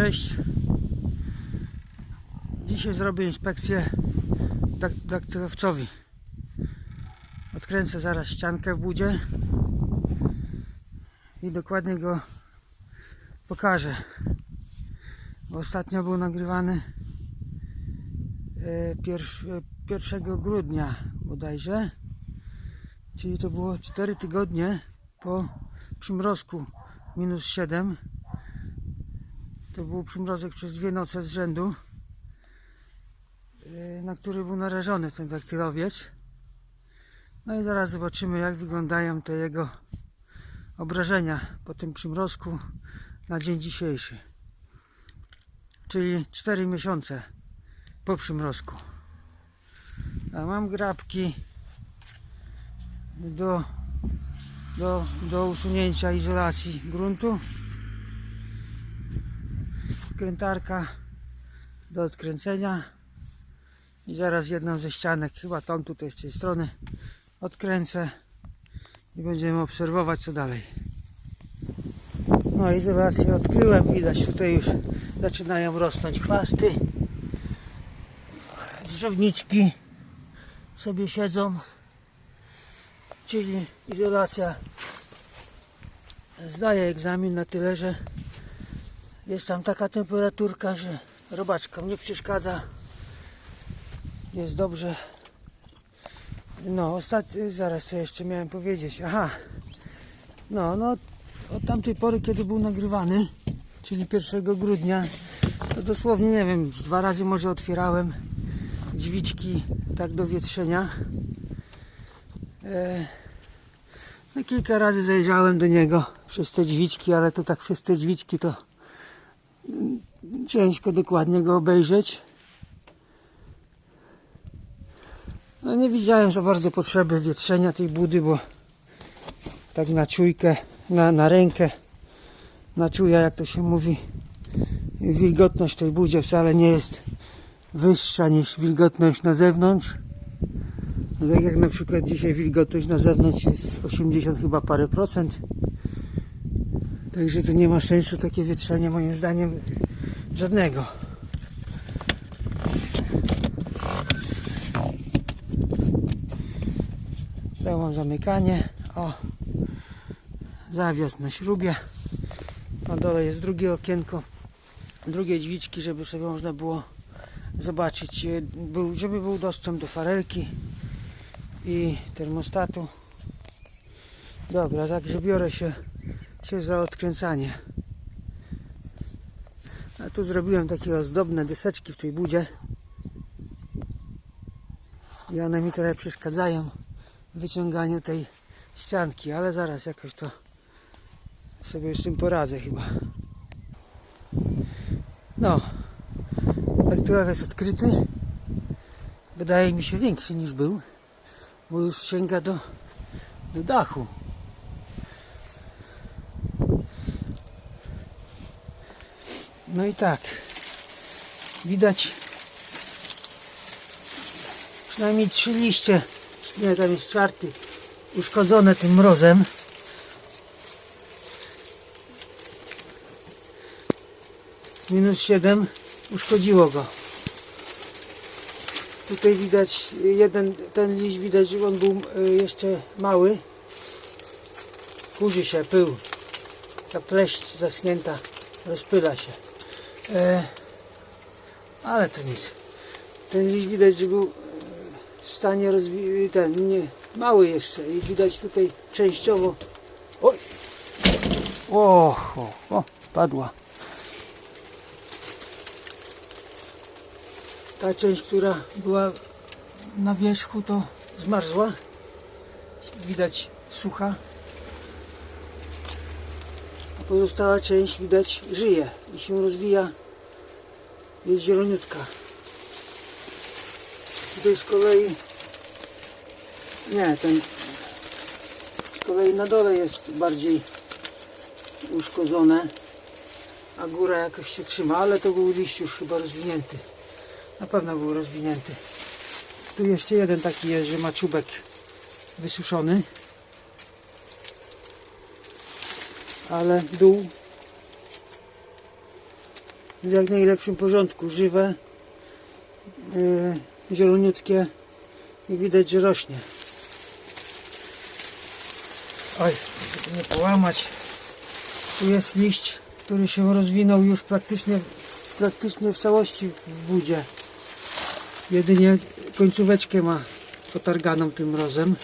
Cześć. Dzisiaj zrobię inspekcję dak daktylowcowi. Odkręcę zaraz ściankę w budzie i dokładnie go pokażę. Bo ostatnio był nagrywany e, pierw, e, 1 grudnia bodajże. Czyli to było 4 tygodnie po przymrozku minus 7. To był przymrozek przez dwie noce z rzędu, yy, na który był narażony ten daktylowiec. No i zaraz zobaczymy, jak wyglądają te jego obrażenia po tym przymrozku na dzień dzisiejszy. Czyli 4 miesiące po przymrozku. A mam grabki do, do, do usunięcia izolacji gruntu krętarka do odkręcenia. I zaraz jedną ze ścianek, chyba tą tutaj z tej strony odkręcę i będziemy obserwować co dalej. No izolację odkryłem widać tutaj już zaczynają rosnąć chwasty. Drzewniczki sobie siedzą czyli izolacja. Zdaje egzamin na tyle, że jest tam taka temperaturka, że robaczkom nie przeszkadza. Jest dobrze. No, ostatni, zaraz co jeszcze miałem powiedzieć. Aha. No, no, od tamtej pory, kiedy był nagrywany, czyli 1 grudnia, to dosłownie, nie wiem, dwa razy może otwierałem drzwiczki tak do wietrzenia. E, no, kilka razy zajrzałem do niego przez te drzwiczki, ale to tak przez te drzwiczki to ciężko dokładnie go obejrzeć. No nie widziałem za bardzo potrzeby wietrzenia tej budy, bo tak na czujkę, na, na rękę, na czuja jak to się mówi, wilgotność tej budzie wcale nie jest wyższa niż wilgotność na zewnątrz. No tak jak na przykład dzisiaj wilgotność na zewnątrz jest 80 chyba parę procent. Także to nie ma sensu takie wietrzenie moim zdaniem żadnego. Znowu mam zamykanie. O, zawias na śrubie. Na dole jest drugie okienko, drugie drzwiczki, żeby sobie można było zobaczyć, e, żeby był dostęp do farelki i termostatu. Dobra, także biorę się, się za odkręcanie. A tu zrobiłem takie ozdobne deseczki w tej budzie. I one mi trochę przeszkadzają w wyciąganiu tej ścianki, ale zaraz jakoś to sobie z tym poradzę chyba. No, aktualnie jest odkryty. Wydaje mi się większy niż był, bo już sięga do, do dachu. No i tak, widać przynajmniej trzy liście, nie tam jest czwarty, uszkodzone tym mrozem. Minus 7 uszkodziło go. Tutaj widać jeden, ten liść widać, że on był y, jeszcze mały. Kurzy się pył. Ta pleść zaschnięta rozpyla się. E, ale to nic. Ten liść widać, że był e, w stanie rozwi- ten nie, mały jeszcze i widać tutaj częściowo. Oj! O, o, o padła. Ta część, która była na wierzchu to zmarzła. Widać sucha. A pozostała część widać żyje i się rozwija jest zieloniutka. Tutaj z kolei nie, ten z kolei na dole jest bardziej uszkodzone a góra jakoś się trzyma, ale to był liść już chyba rozwinięty. Na pewno był rozwinięty. Tu jeszcze jeden taki jest, że ma czubek wysuszony. Ale dół w jak najlepszym porządku, żywe, yy, zieloniutkie i widać, że rośnie. Oj, żeby nie połamać. Tu jest liść, który się rozwinął już praktycznie, praktycznie w całości w budzie. Jedynie końcóweczkę ma potarganą tym mrozem.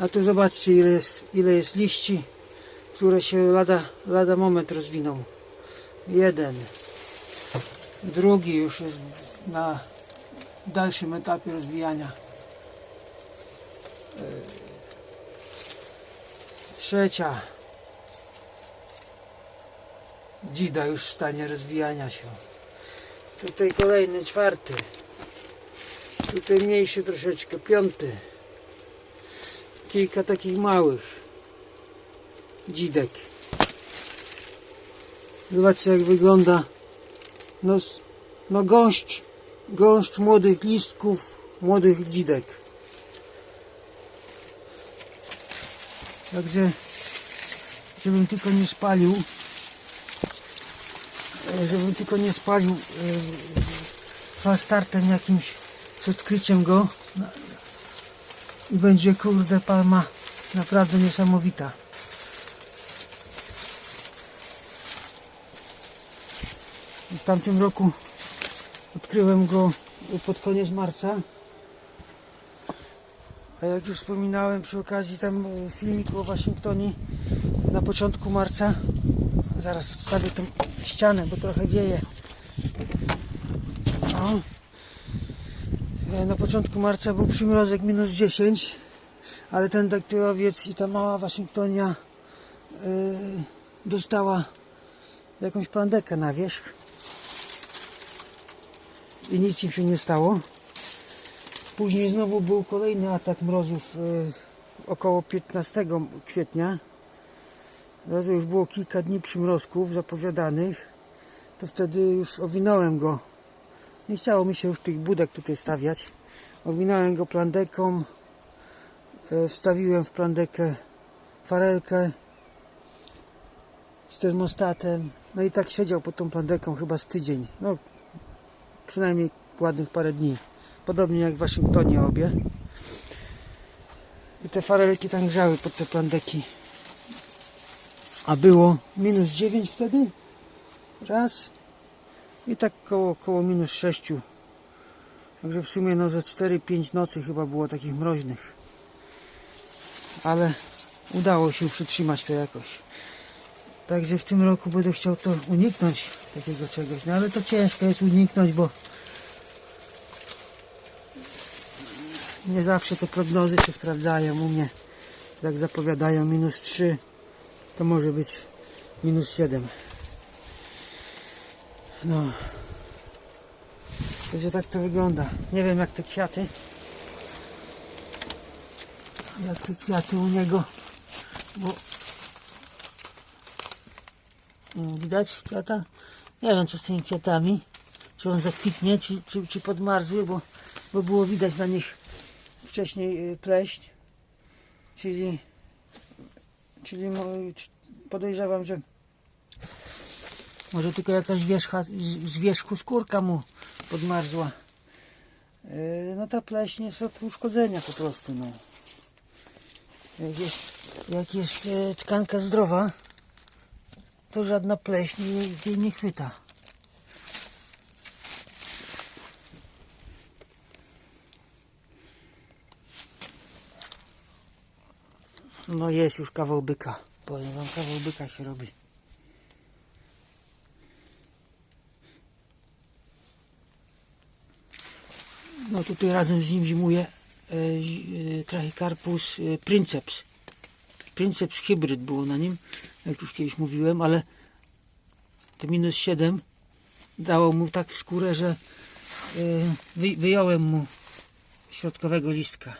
A tu zobaczcie ile jest, ile jest liści, które się lada, lada moment rozwiną. Jeden. Drugi już jest na dalszym etapie rozwijania. Yy, Trzecia. Dzida już w stanie rozwijania się. Tutaj kolejny, czwarty. Tutaj mniejszy troszeczkę, piąty. Kilka takich małych dzidek. Zobaczcie jak wygląda no, no gąszcz, gąszcz młodych listków, młodych dzidek. Także żebym tylko nie spalił e, żebym tylko nie spalił e, startem jakimś z odkryciem go i będzie kurde palma naprawdę niesamowita. Tamtym roku odkryłem go pod koniec marca. A jak już wspominałem przy okazji tam filmiku o Waszyngtonie na początku marca. Zaraz wstawię tą ścianę, bo trochę wieje. O. E, Na początku marca był przymrozek minus 10, ale ten daktylowiec i ta mała Waszyngtonia e, dostała jakąś plandekę na wierzch i nic im się nie stało. Później znowu był kolejny atak mrozów e, około 15 kwietnia. Razu już było kilka dni przymrozków zapowiadanych. To wtedy już owinąłem go. Nie chciało mi się już tych budek tutaj stawiać. Owinąłem go plandeką. e, Wstawiłem w plandekę farelkę z termostatem. No i tak siedział pod tą plandeką chyba z tydzień. No przynajmniej ładnych parę dni. Podobnie jak w Waszyngtonie obie. I te farelki tam grzały pod te plandeki. A było minus 9 wtedy? Raz. I tak koło, koło minus 6. Także w sumie no ze 4-5 nocy chyba było takich mroźnych. Ale udało się przytrzymać to jakoś. Także w tym roku będę chciał to uniknąć takiego czegoś. No ale to ciężko jest uniknąć, bo nie zawsze te prognozy się sprawdzają u mnie. Jak zapowiadają minus 3, to może być minus 7. No. Także tak to wygląda. Nie wiem jak te kwiaty. Jak te kwiaty u niego. Bo widać kwiata? Nie wiem co z tymi kwiatami. Czy on zakwitnie, czy, czy, czy podmarzły, bo, bo było widać na nich wcześniej y, pleśń. Czyli, czyli podejrzewam, że może tylko jakaś wierzcha, z wierzchu skórka mu podmarzła. Yy, No ta pleśń jest od uszkodzenia po prostu. No. Jak jest, jak jest e, tkanka zdrowa, to żadna pleśń jej, nie chwyta. No jest już kawał byka. Powiem wam, kawał byka się robi. No tutaj razem z nim zimuje e, e, e, princeps. Princeps hybryd było na nim, jak już kiedyś mówiłem, ale te minus 7 dało mu tak w skórę, że wy, wyjąłem mu środkowego listka.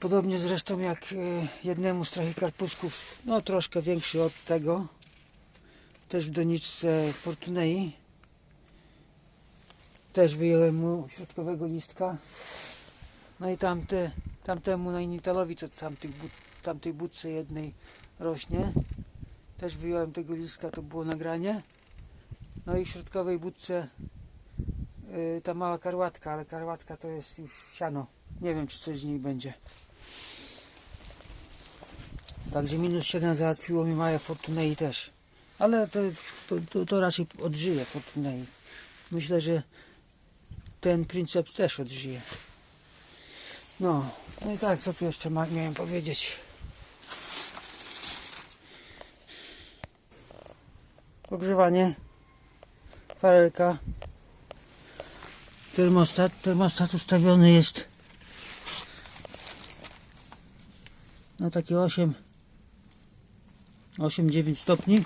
Podobnie zresztą jak e, jednemu z trachycarpusków, no troszkę większy od tego, też w doniczce Fortunei. Też wyjąłem mu środkowego listka. No i tamte, tamtemu nainitalowi, co tamtych but w tamtej budce jednej rośnie. Też wyjąłem tego listka, to było nagranie. No i w środkowej budce y, ta mała karłatka, ale karłatka to jest już siano. Nie wiem, czy coś z niej będzie. Także minus 7 załatwiło mi Maja Fortunei też. Ale to, to, to raczej odżyje Fortunei. Myślę, że ten Princeps też odżyje. No, no i tak, co tu jeszcze miałem powiedzieć? Ogrzewanie, farelka, termostat. Termostat ustawiony jest na takie 8 8-9 stopni.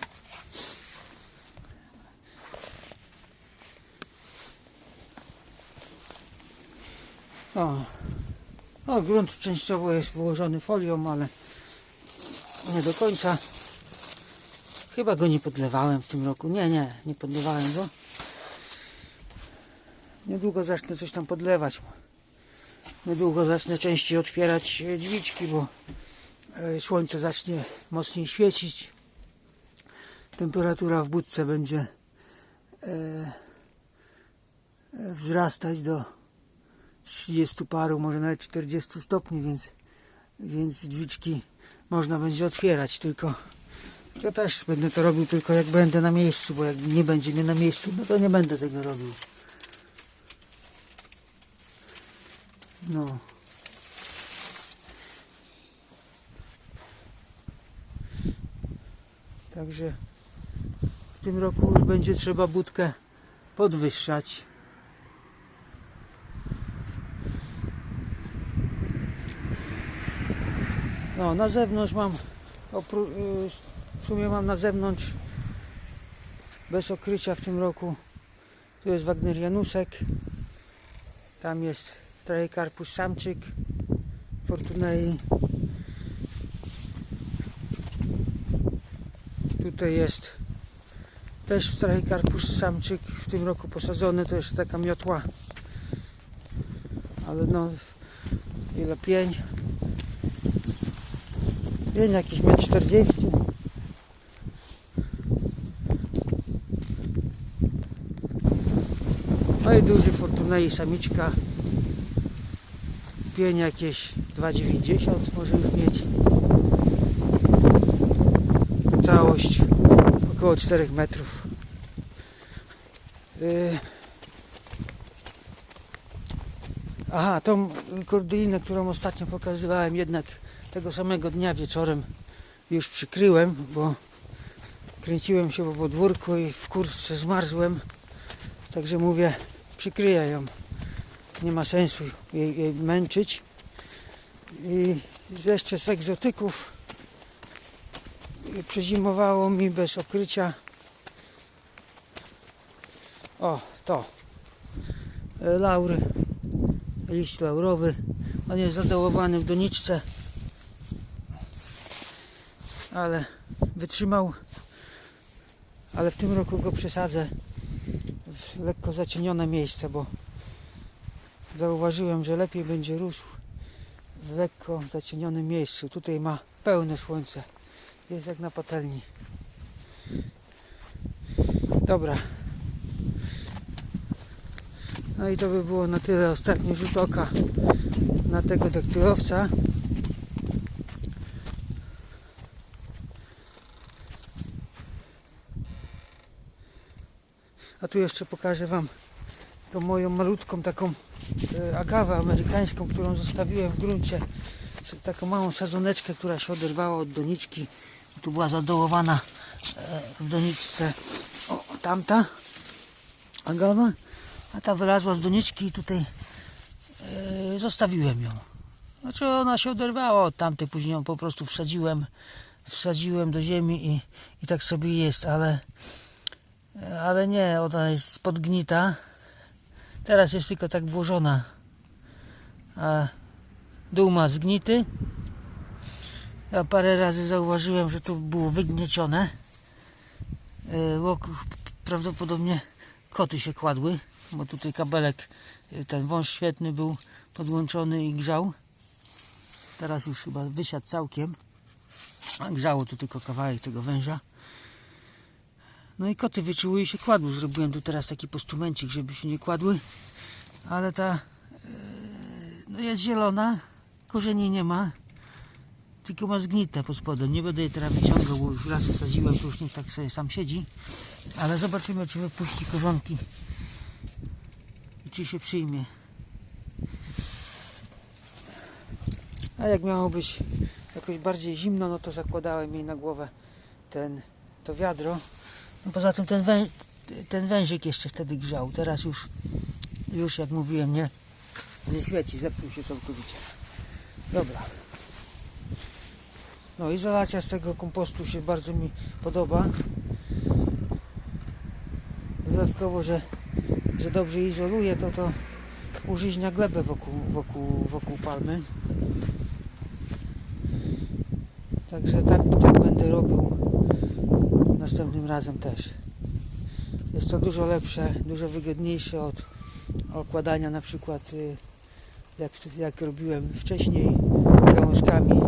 O, o, grunt częściowo jest wyłożony folią, ale nie do końca. Chyba go nie podlewałem w tym roku. Nie, nie, nie podlewałem go. Niedługo zacznę coś tam podlewać. Niedługo zacznę częściej otwierać e, drzwiczki, bo e, słońce zacznie mocniej świecić. Temperatura w budce będzie e, wzrastać do 30 paru, może nawet 40 stopni, więc, więc drzwiczki można będzie otwierać, tylko ja też będę to robił tylko jak będę na miejscu, bo jak nie będzie mnie na miejscu, no to nie będę tego robił. No. Także w tym roku już będzie trzeba budkę podwyższać. No, na zewnątrz mam, y, w sumie mam na zewnątrz bez okrycia w tym roku. Tu jest Wagnerianusek, tam jest Trajkarpus samczyk, Fortunei. Tutaj jest też Trajkarpus samczyk, w tym roku posadzony, to jest taka miotła. Ale no, ile pień. Pień jakiś 1,40 m. No i duży Fortunei samiczka. Pień jakieś 2,90 może już mieć. Całość około 4 metrów. Yy. Aha, tą kordylinę, którą ostatnio pokazywałem, jednak tego samego dnia wieczorem już przykryłem, bo kręciłem się po podwórku i w kurtce zmarzłem. Także mówię, przykryję ją. Nie ma sensu jej, jej męczyć. I jeszcze z egzotyków przezimowało mi bez okrycia. O, to. Laury. Liść laurowy. On jest zadołowany w doniczce. Ale wytrzymał. Ale w tym roku go przesadzę w lekko zacienione miejsce, bo zauważyłem, że lepiej będzie rósł w lekko zacienionym miejscu. Tutaj ma pełne słońce. Jest jak na patelni. Dobra. No i to by było na tyle ostatni rzut oka na tego daktylowca. A tu jeszcze pokażę Wam tą moją malutką taką e, agawę amerykańską, którą zostawiłem w gruncie. Taką małą sadzoneczkę, która się oderwała od doniczki. Tu była zadołowana e, w doniczce o, tamta agawa, a ta wylazła z doniczki i tutaj e, zostawiłem ją. Znaczy ona się oderwała od tamtej, później ją po prostu wsadziłem, wsadziłem do ziemi i, i tak sobie jest, ale ale nie, ona jest podgnita. Teraz jest tylko tak włożona. A dół ma zgnity. Ja parę razy zauważyłem, że to było wygniecione. E, Wokół prawdopodobnie koty się kładły, bo tutaj kabelek, e, ten wąż świetny był podłączony i grzał. Teraz już chyba wysiadł całkiem. A grzało tu tylko kawałek tego węża. No i koty wyczuły i się kładły. Zrobiłem tu teraz taki postumencik, żeby się nie kładły. Ale ta e, no jest zielona, korzeni nie ma. Tylko ma zgnite pod spodem. Nie będę jej teraz wyciągał, bo już raz wsadziłem, to już niech tak sobie sam siedzi. Ale zobaczymy, czy wypuści korzonki i czy się przyjmie. A jak miało być jakoś bardziej zimno, no to zakładałem jej na głowę ten, to wiadro. No poza tym ten, wę, ten wężyk jeszcze wtedy grzał. Teraz już, już jak mówiłem, nie, nie świeci, zepsuł się całkowicie. Dobra. No izolacja z tego kompostu się bardzo mi podoba. Dodatkowo, że, że dobrze izoluje, to to użyźnia glebę wokół, wokół, wokół palmy. Także tak, tak będę robił następnym razem też. Jest to dużo lepsze, dużo wygodniejsze od okładania na przykład y, jak, jak robiłem wcześniej gałązkami.